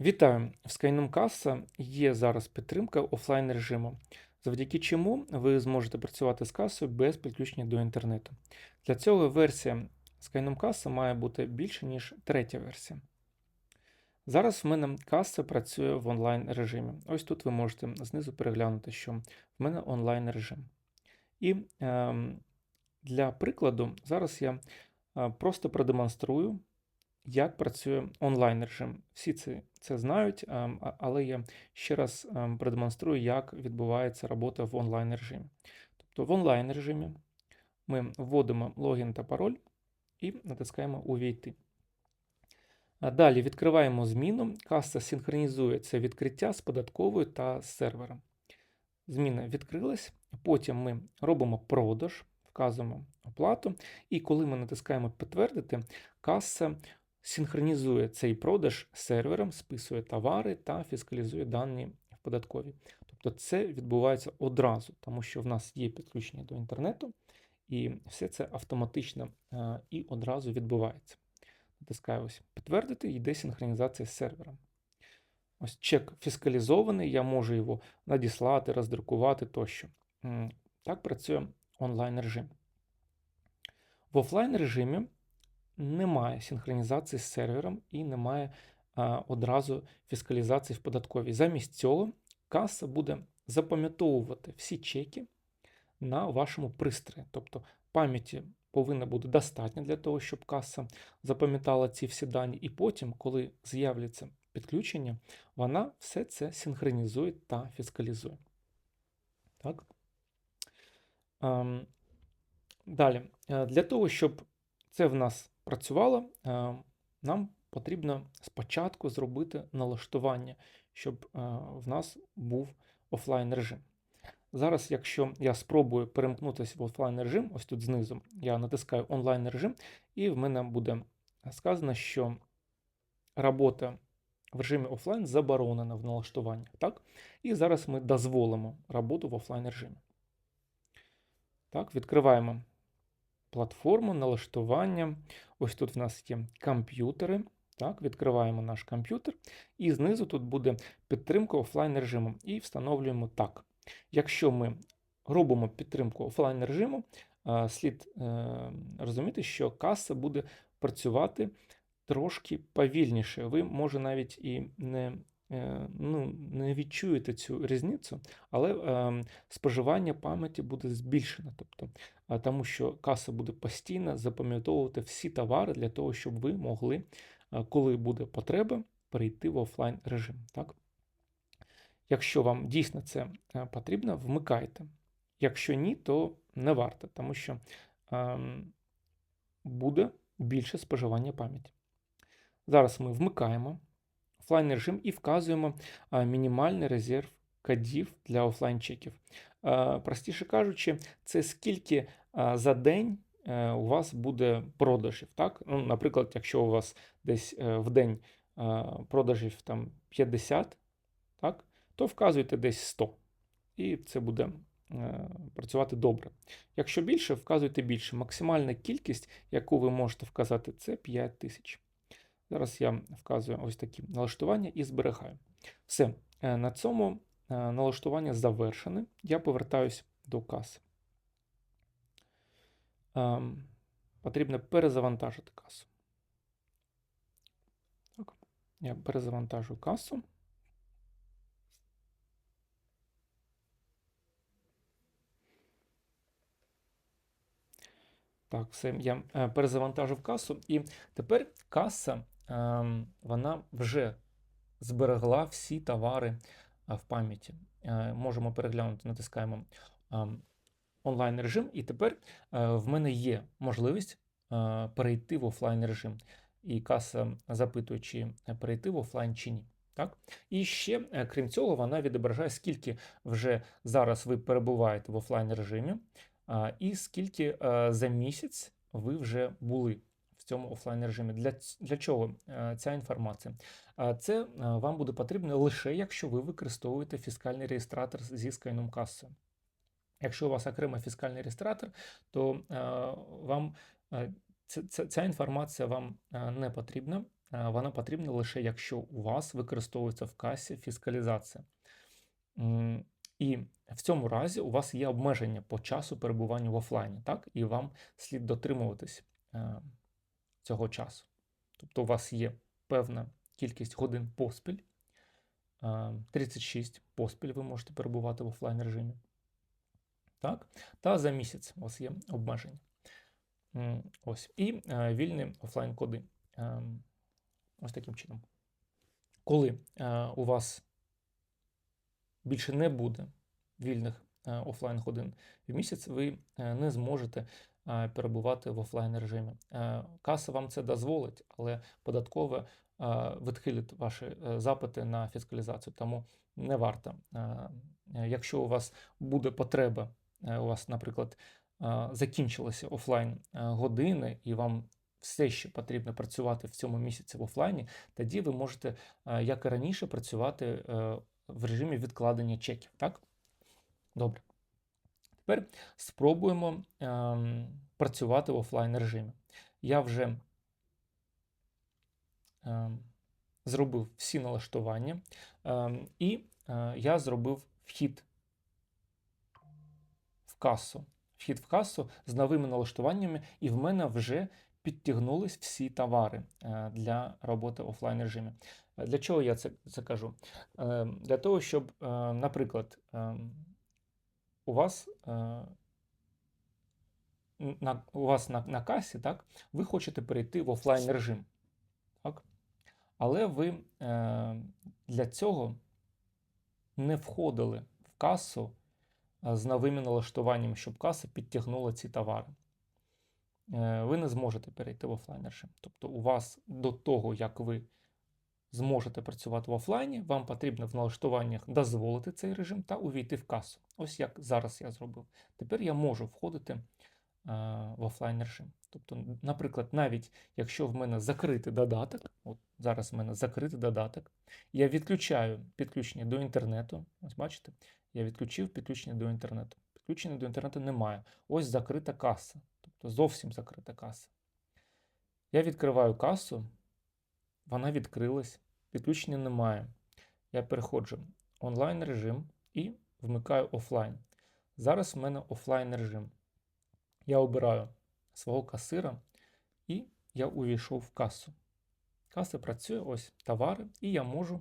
Вітаю! В Каса є зараз підтримка офлайн режиму, завдяки чому ви зможете працювати з касою без підключення до інтернету. Для цього версія Каса має бути більше, ніж третя версія. Зараз в мене каса працює в онлайн режимі. Ось тут ви можете знизу переглянути, що в мене онлайн режим. І ем, для прикладу, зараз я е, просто продемонструю, як працює онлайн режим. Всі це, це знають, ем, але я ще раз ем, продемонструю, як відбувається робота в онлайн режимі. Тобто в онлайн режимі ми вводимо логін та пароль і натискаємо Увійти. Далі відкриваємо зміну. Каса синхронізує це відкриття з податковою та з сервером. Зміна відкрилась. Потім ми робимо продаж, вказуємо оплату. І коли ми натискаємо підтвердити, каса синхронізує цей продаж з сервером, списує товари та фіскалізує дані в податковій. Тобто це відбувається одразу, тому що в нас є підключення до інтернету, і все це автоматично е, і одразу відбувається. Натискаю ось підтвердити, йде синхронізація з сервером. Ось чек фіскалізований, я можу його надіслати, роздрукувати тощо. Так працює онлайн режим. В офлайн режимі немає синхронізації з сервером і немає а, одразу фіскалізації в податковій. Замість цього каса буде запам'ятовувати всі чеки на вашому пристрої. Тобто пам'яті повинно бути достатньо для того, щоб каса запам'ятала ці всі дані, і потім, коли з'являться підключення, вона все це синхронізує та фіскалізує. Так? Ем, Далі, е, для того, щоб це в нас працювало, е, нам потрібно спочатку зробити налаштування, щоб е, в нас був офлайн режим. Зараз, якщо я спробую перемкнутися в офлайн режим, ось тут знизу я натискаю онлайн режим, і в мене буде сказано, що робота в режимі офлайн заборонена в налаштуваннях. Так? І зараз ми дозволимо роботу в офлайн режимі. Так, відкриваємо платформу, налаштування. Ось тут в нас є комп'ютери. Так, відкриваємо наш комп'ютер, і знизу тут буде підтримка офлайн режиму. І встановлюємо так. Якщо ми робимо підтримку офлайн режиму, е, слід е, розуміти, що каса буде працювати трошки повільніше. Ви, може, навіть і не, ну, не відчуєте цю різницю, але е, споживання пам'яті буде збільшено. Тобто, а, тому що каса буде постійно запам'ятовувати всі товари для того, щоб ви могли, е, коли буде потреба, перейти в офлайн режим. Так? Якщо вам дійсно це е, потрібно, вмикайте. Якщо ні, то не варто, тому що ем, буде більше споживання пам'яті. Зараз ми вмикаємо офлайн режим і вказуємо мінімальний резерв кодів для офлайн чеків. Е, Простіше кажучи, це скільки за день е, у вас буде продажів. Так? Ну, наприклад, якщо у вас десь е, в день продажів там 50, так? то вказуйте десь 100. І це буде е, працювати добре. Якщо більше, вказуйте більше. Максимальна кількість, яку ви можете вказати, це 5000. Зараз я вказую ось такі налаштування і зберігаю. Все, е, на цьому е, налаштування завершене. Я повертаюсь до каси. Ем, Потрібно перезавантажити касу. Так. Я перезавантажую касу. Так, все, я е, перезавантажив касу, і тепер каса вона вже зберегла всі товари е, в пам'яті. Е, Можемо переглянути, натискаємо ем, онлайн режим, і тепер е, в мене є можливість перейти в офлайн режим. І каса запитує, чи перейти в офлайн чи ні. Так? І ще, крім цього, вона відображає, скільки вже зараз ви перебуваєте в офлайн режимі, і скільки за місяць ви вже були цьому офлайн режимі. Для, для чого е, ця інформація? Це е, вам буде потрібно лише якщо ви використовуєте фіскальний реєстратор зі Skynom касою. Якщо у вас окремий фіскальний реєстратор, то е, вам ця, інформація вам не потрібна. вона потрібна лише якщо у вас використовується в касі фіскалізація. І в цьому разі у вас є обмеження по часу перебування в офлайні, так? І вам слід дотримуватись цього часу. Тобто у вас є певна кількість годин поспіль, е, 36 поспіль ви можете перебувати в офлайн режимі. Так? Та за місяць у вас є обмеження. Ось. І е, вільні офлайн коди. Е, ось таким чином. Коли е, у вас більше не буде вільних е, офлайн годин в місяць, ви е, не зможете е, перебувати в офлайн режимі. Е, Каса вам це дозволить, але податкове відхилить ваші е, запити на фіскалізацію, тому не варто. Е, Якщо у вас буде потреба, у вас, наприклад, закінчилися офлайн години, і вам все ще потрібно працювати в цьому місяці в офлайні, тоді ви можете, як і раніше, працювати в режимі відкладення чеків. Так? Добре. Тепер спробуємо ем, працювати в офлайн режимі. Я вже ем, зробив всі налаштування, ем, і е, я зробив вхід в касу. Вхід в касу з новими налаштуваннями, і в мене вже підтягнулись всі товари е, для роботи в офлайн режимі. Е, Для чого я це, це кажу? Е, Для того, щоб, е, наприклад, у вас е, на, у вас на, на касі, так, ви хочете перейти в офлайн режим. Так? Але ви е, для цього не входили в касу е, з новими налаштуваннями, щоб каса підтягнула ці товари. Е, Ви не зможете перейти в офлайн режим. Тобто, у вас до того, як ви зможете працювати в офлайні, вам потрібно в налаштуваннях дозволити цей режим та увійти в касу. Ось як зараз я зробив. Тепер я можу входити е, в офлайн режим. Тобто, наприклад, навіть якщо в мене закритий додаток, от зараз в мене закритий додаток, я відключаю підключення до інтернету. Ось бачите, я відключив підключення до інтернету. Підключення до інтернету немає. Ось закрита каса, тобто зовсім закрита каса. Я відкриваю касу, вона відкрилась, підключення немає. Я переходжу в онлайн режим і вмикаю офлайн. Зараз в мене офлайн режим. Я обираю свого касира і я увійшов в касу. Каса працює, ось товари, і я можу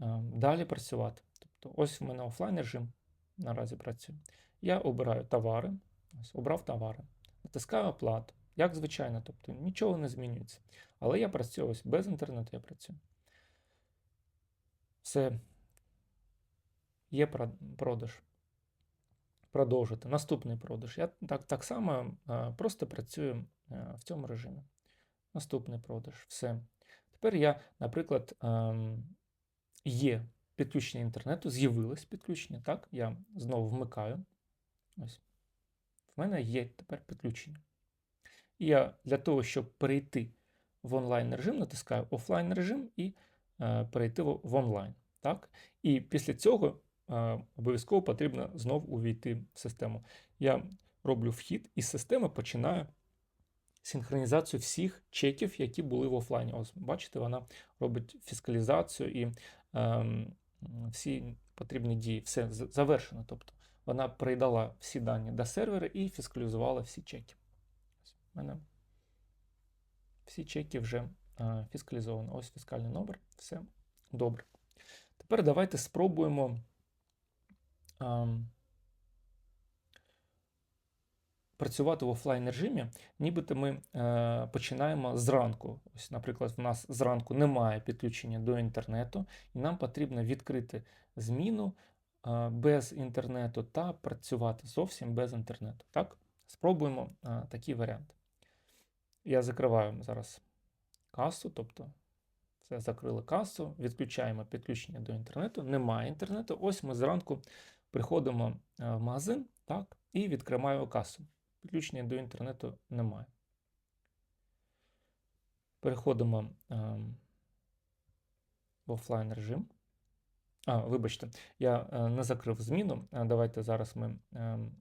е, далі працювати. Тобто, ось в мене офлайн режим наразі працює. Я обираю товари, ось обрав товари, натискаю оплату. Як звичайно, тобто нічого не змінюється. Але я працюю ось без інтернету я працюю. Все. Є продаж. Продовжити. Наступний продаж. Я так, так само просто працюю в цьому режимі. Наступний продаж. Все. Тепер я, наприклад, ем, є підключення інтернету, з'явилось підключення. Так, я знову вмикаю. Ось. В мене є тепер підключення. Я для того, щоб перейти в онлайн режим, натискаю офлайн режим і е, перейти в, в онлайн. Так? І після цього е, обов'язково потрібно знов увійти в систему. Я роблю вхід, і система починає синхронізацію всіх чеків, які були в офлайні. Ось бачите, вона робить фіскалізацію і ем, всі потрібні дії. Все завершено. Тобто вона передала всі дані до сервера і фіскалізувала всі чеки. У мене всі чеки вже е, фіскалізовані. Ось фіскальний номер. Все добре. Тепер давайте спробуємо ем, працювати в офлайн режимі, нібито ми е, починаємо зранку. Ось, наприклад, в нас зранку немає підключення до інтернету, і нам потрібно відкрити зміну е, без інтернету та працювати зовсім без інтернету. Так? Спробуємо е, такий варіант. Я закриваю зараз касу, тобто все, закрили касу, відключаємо підключення до інтернету, немає інтернету. Ось ми зранку приходимо е, в магазин так, і відкриваємо касу. Підключення до інтернету немає. Переходимо ем, в офлайн режим. А, вибачте, я е, не закрив зміну. Е, Давайте зараз ми ем,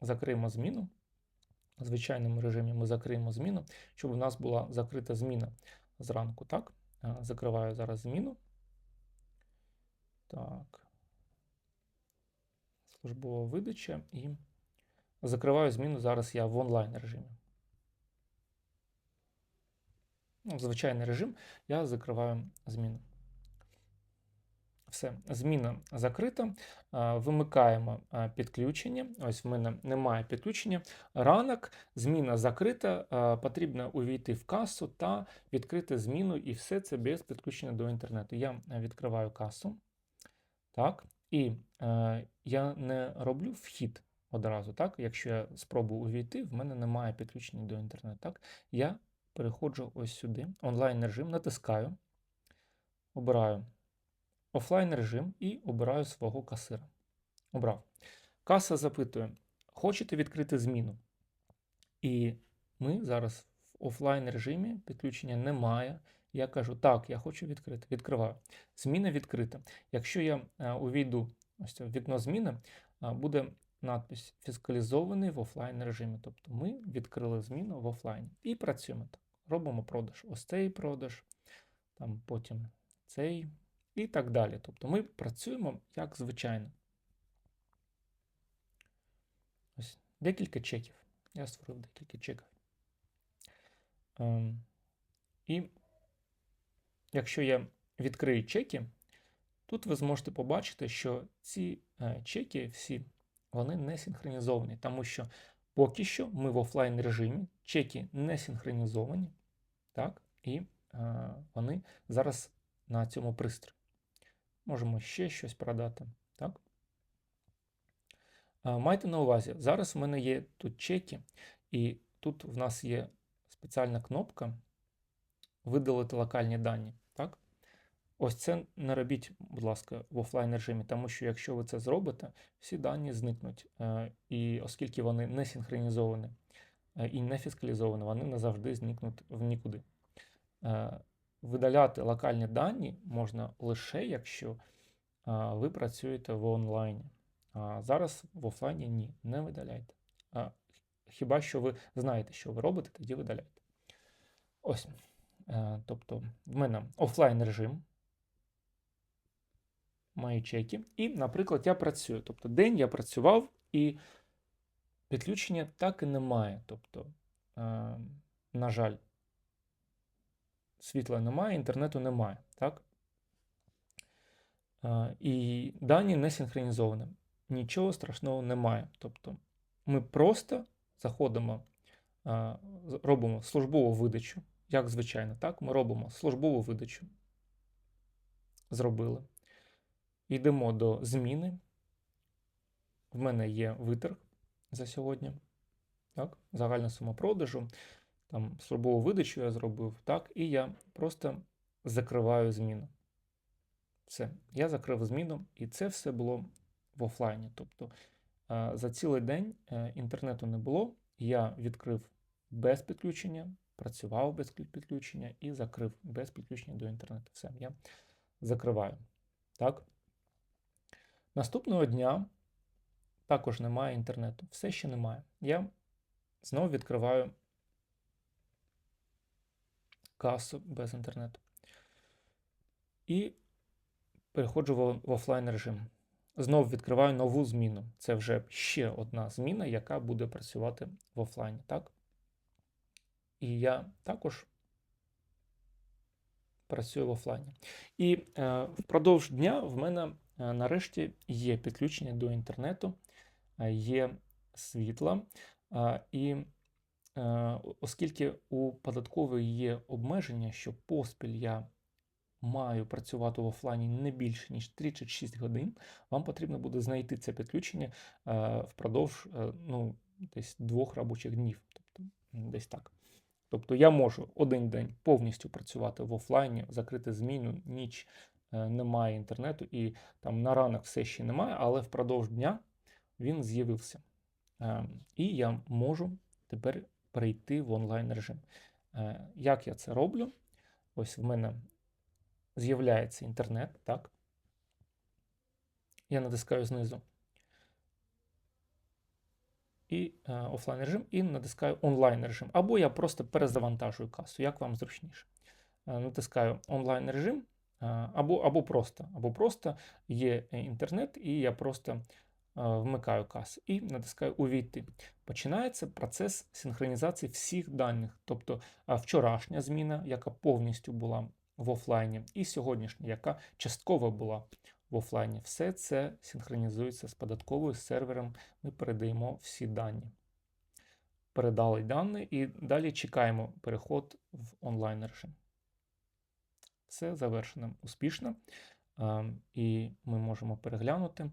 закриємо зміну. В звичайному режимі ми закриємо зміну, щоб у нас була закрита зміна. зранку, так? Закриваю зараз зміну. Так. Службова видача і закриваю зміну. Зараз я в онлайн режимі. Ну, звичайний режим, я закриваю зміну. Все, зміна закрита. Вимикаємо підключення. Ось в мене немає підключення. Ранок, зміна закрита. Потрібно увійти в касу та відкрити зміну, і все це без підключення до інтернету. Я відкриваю касу. Так, і е, я не роблю вхід одразу. Так, якщо я спробую увійти, в мене немає підключення до інтернету. Так, я переходжу ось сюди, онлайн режим, натискаю, обираю офлайн режим і обираю свого касира. Обрав. Каса запитує: хочете відкрити зміну? І ми зараз в офлайн режимі підключення немає. Я кажу, так, я хочу відкрити. Відкриваю. Зміна відкрита. Якщо я е, увійду ось це вікно зміни, е, буде надпись фіскалізований в офлайн режимі. Тобто ми відкрили зміну в офлайні і працюємо так. Робимо продаж. Ось цей продаж, там потім цей і так далі. Тобто ми працюємо як звичайно. Ось декілька чеків. Я створив декілька чеків. Ем, і якщо я відкрию чеки, тут ви зможете побачити, що ці е, чеки всі вони не синхронізовані, тому що поки що ми в офлайн режимі, чеки не синхронізовані, так, і е, вони зараз на цьому пристрої. Можемо ще щось продати. Так? Е, Майте на увазі, зараз в мене є тут чеки, і тут в нас є спеціальна кнопка видалити локальні дані. Так? Ось це не робіть, будь ласка, в офлайн режимі, тому що якщо ви це зробите, всі дані зникнуть. Е, І оскільки вони не синхронізовані е, і не фіскалізовані, вони назавжди зникнуть в нікуди. Видаляти локальні дані можна лише якщо ви працюєте в онлайні. А зараз в офлайні ні, не видаляйте. А, Хіба що ви знаєте, що ви робите, тоді видаляйте. Ось. Е, Тобто, в мене офлайн режим. Мої чеки. І, наприклад, я працюю. Тобто, день я працював і підключення так і немає. Тобто, е, на жаль, світла немає, інтернету немає. Так? І дані не синхронізовані. Нічого страшного немає. Тобто ми просто заходимо, робимо службову видачу, як звичайно, так? Ми робимо службову видачу. Зробили. Йдемо до зміни. В мене є виторг за сьогодні. Так? Загальна сума продажу. Там службову видачу я зробив, так, і я просто закриваю зміну. Все, я закрив зміну, і це все було в офлайні. Тобто за цілий день е, інтернету не було. Я відкрив без підключення, працював без підключення і закрив без підключення до інтернету. Все, я закриваю. Так. Наступного дня також немає інтернету. Все ще немає. Я знову відкриваю касу без інтернету. І переходжу в, офлайн режим. Знову відкриваю нову зміну. Це вже ще одна зміна, яка буде працювати в офлайні. Так? І я також працюю в офлайні. І е, впродовж дня в мене е, нарешті є підключення до інтернету, е, є світло. Е, і оскільки у податкової є обмеження, що поспіль я маю працювати в офлайні не більше, ніж 36 годин, вам потрібно буде знайти це підключення е, впродовж е, ну, десь двох робочих днів. Тобто, десь так. Тобто я можу один день повністю працювати в офлайні, закрити зміну, ніч е, немає інтернету, і там на ранок все ще немає, але впродовж дня він з'явився. Е, І я можу тепер перейти в онлайн режим. Е, Як я це роблю? Ось в мене з'являється інтернет, так? Я натискаю знизу. І е, офлайн режим, і натискаю онлайн режим. Або я просто перезавантажую касу, як вам зручніше. е, натискаю онлайн режим е, або, або просто, або просто є інтернет, і я просто вмикаю кас і натискаю Увійти. Починається процес синхронізації всіх даних, тобто вчорашня зміна, яка повністю була в офлайні, і сьогоднішня, яка частково була в офлайні. Все це синхронізується з податковою з сервером. Ми передаємо всі дані. Передали дані і далі чекаємо переход в онлайн режим. Все завершено успішно. І ми можемо переглянути.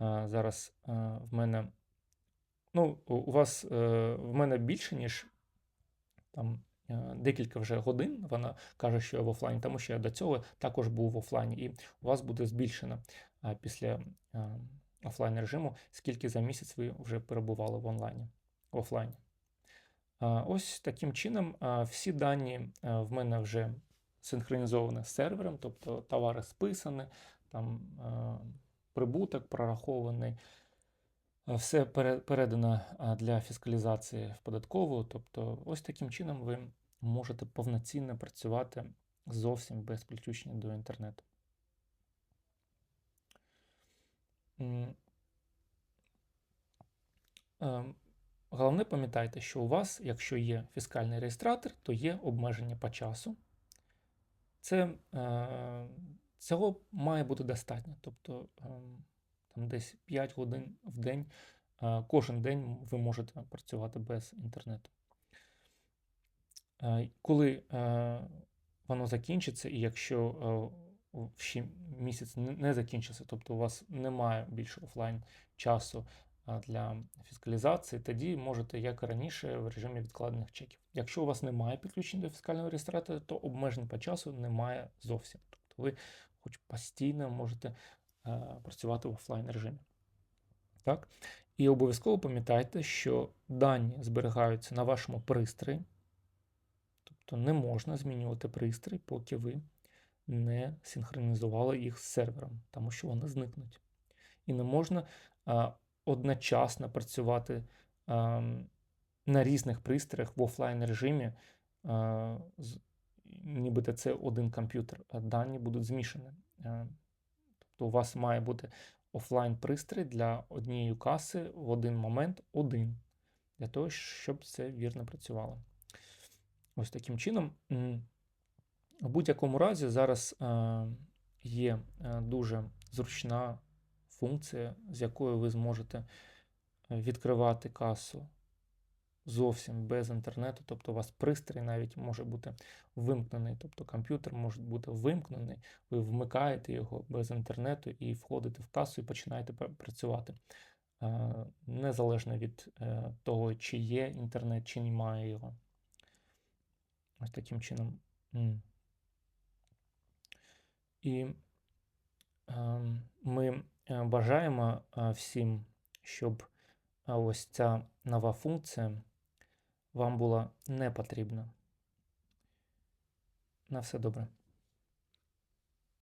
Зараз в мене. Ну, у вас е, в мене більше, ніж там е, декілька вже годин. Вона каже, що я в офлайні, тому що я до цього також був в офлайні, і у вас буде збільшено після е, офлайн режиму, скільки за місяць ви вже перебували в онлайні в офлайні. Ось таким чином всі дані в мене вже синхронізовані з сервером, тобто товари списані, там прибуток прорахований. Е, Все передано для фіскалізації в податкову. Тобто, ось таким чином ви можете повноцінно працювати зовсім без підключення до інтернету. Ем, Головне пам'ятайте, що у вас, якщо є фіскальний реєстратор, то є обмеження по часу. Це, е, цього має бути достатньо. Тобто ем, там десь 5 годин в день, е, кожен день ви можете працювати без інтернету. Е, Коли е, воно закінчиться, і якщо ще місяць не закінчиться, тобто у вас немає більше офлайн часу для фіскалізації, тоді можете, як і раніше, в режимі відкладених чеків. Якщо у вас немає підключення до фіскального реєстратора, то обмежень по часу немає зовсім. Тобто ви хоч постійно можете е, працювати в офлайн режимі. Так? І обов'язково пам'ятайте, що дані зберігаються на вашому пристрої. Тобто не можна змінювати пристрій, поки ви не синхронізували їх з сервером, тому що вони зникнуть. І не можна а, одночасно працювати а, на різних пристроях в офлайн режимі, а, з, нібито це один комп'ютер, дані будуть змішані. Тобто у вас має бути офлайн пристрій для однієї каси в один момент один, для того, щоб це вірно працювало. Ось таким чином. В будь-якому разі зараз е, є е, дуже зручна функція, з якою ви зможете е, відкривати касу зовсім без інтернету. Тобто у вас пристрій навіть може бути вимкнений, тобто комп'ютер може бути вимкнений, ви вмикаєте його без інтернету і входите в касу і починаєте працювати. Е, Незалежно від е, того, чи є інтернет, чи немає його. Ось таким чином. І ем, ми е, бажаємо всім, щоб ось ця нова функція вам була не потрібна. На все добре.